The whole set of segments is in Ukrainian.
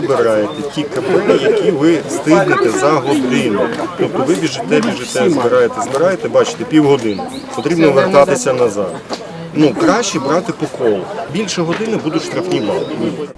Вибираєте ті КП, які ви встигнете за годину. Тобто ви біжите, біжите, збираєте, збираєте, бачите, півгодини. Потрібно вертатися назад. Ну, краще брати по колу. Більше години будуть штрафні бали.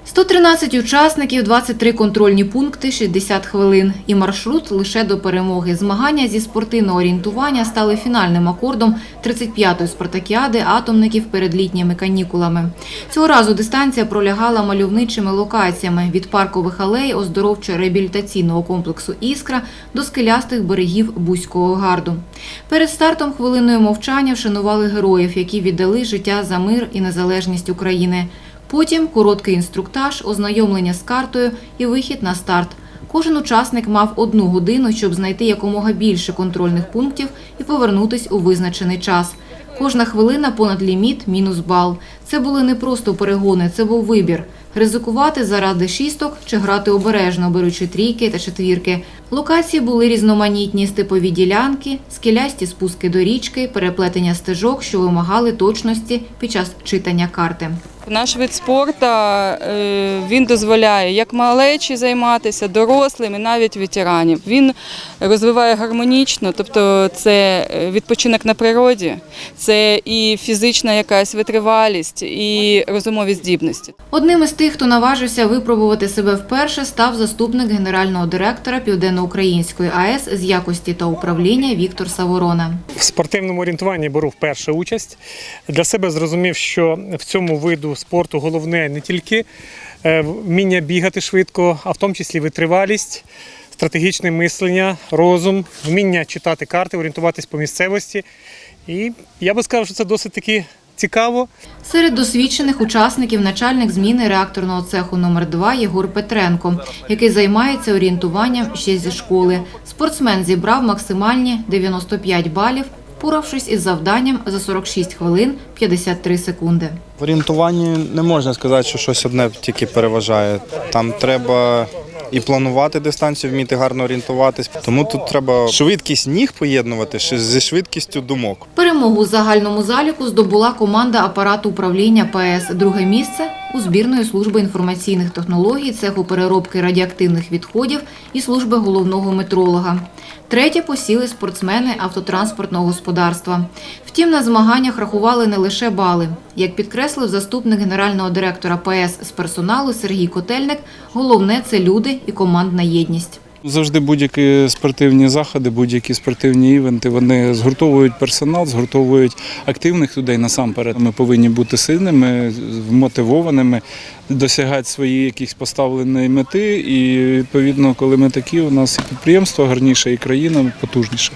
113 учасників, 23 контрольні пункти, 60 хвилин. І маршрут лише до перемоги. Змагання зі спортивного орієнтування стали фінальним акордом 35-ї спартакіади атомників перед літніми канікулами. Цього разу дистанція пролягала мальовничими локаціями від паркових алей оздоровчо-реабілітаційного комплексу «Іскра» до скелястих берегів Бузького гарду. Перед стартом хвилиною мовчання вшанували героїв, які віддали життя за мир і незалежність України. Потім короткий інструктаж, ознайомлення з картою і вихід на старт. Кожен учасник мав одну годину, щоб знайти якомога більше контрольних пунктів і повернутись у визначений час. Кожна хвилина понад ліміт – мінус бал. Це були не просто перегони, це був вибір. Ризикувати заради шісток чи грати обережно, беручи трійки та четвірки. Локації були різноманітні степові ділянки, скелясті спуски до річки, переплетення стежок, що вимагали точності під час читання карти. Наш вид спорту е, він дозволяє як малечі займатися, дорослим і навіть ветеранів. Він розвиває гармонічно, тобто це е, відпочинок на природі, це і фізична якась витривалість, і розумові здібності. Одним із тих, хто наважився випробувати себе вперше, став заступник генерального директора Південноукраїнської АЕС з якості та управління Віктор Саворона. В спортивному орієнтуванні беру вперше участь. Для себе зрозумів, що в цьому виду спорту головне не тільки е, вміння бігати швидко, а в тому числі витривалість, стратегічне мислення, розум, вміння читати карти, орієнтуватись по місцевості. І я би сказав, що це досить таки цікаво. Серед досвідчених учасників начальник зміни реакторного цеху номер 2 Єгор Петренко, який займається орієнтуванням ще зі школи. Спортсмен зібрав максимальні 95 балів, впоравшись із завданням за 46 хвилин 53 секунди. В орієнтуванні не можна сказати, що щось одне тільки переважає. Там треба і планувати дистанцію, вміти гарно орієнтуватись. Тому тут треба швидкість ніг поєднувати зі швидкістю думок. Перемогу у загальному заліку здобула команда апарату управління ПС. Друге місце у збірної служби інформаційних технологій, цеху переробки радіоактивних відходів і служби головного метролога. Третє посіли спортсмени автотранспортного господарства. Втім, на змаганнях рахували не лише бали. Як підкреслив заступник генерального директора ПС з персоналу Сергій Котельник, головне це люди і командна єдність. Завжди будь-які спортивні заходи, будь-які спортивні івенти, вони згуртовують персонал, згуртовують активних людей насамперед. Ми повинні бути сильними, мотивованими, досягати свої якісь поставлені мети. І відповідно, коли ми такі, у нас і підприємство гарніше, і країна потужніша.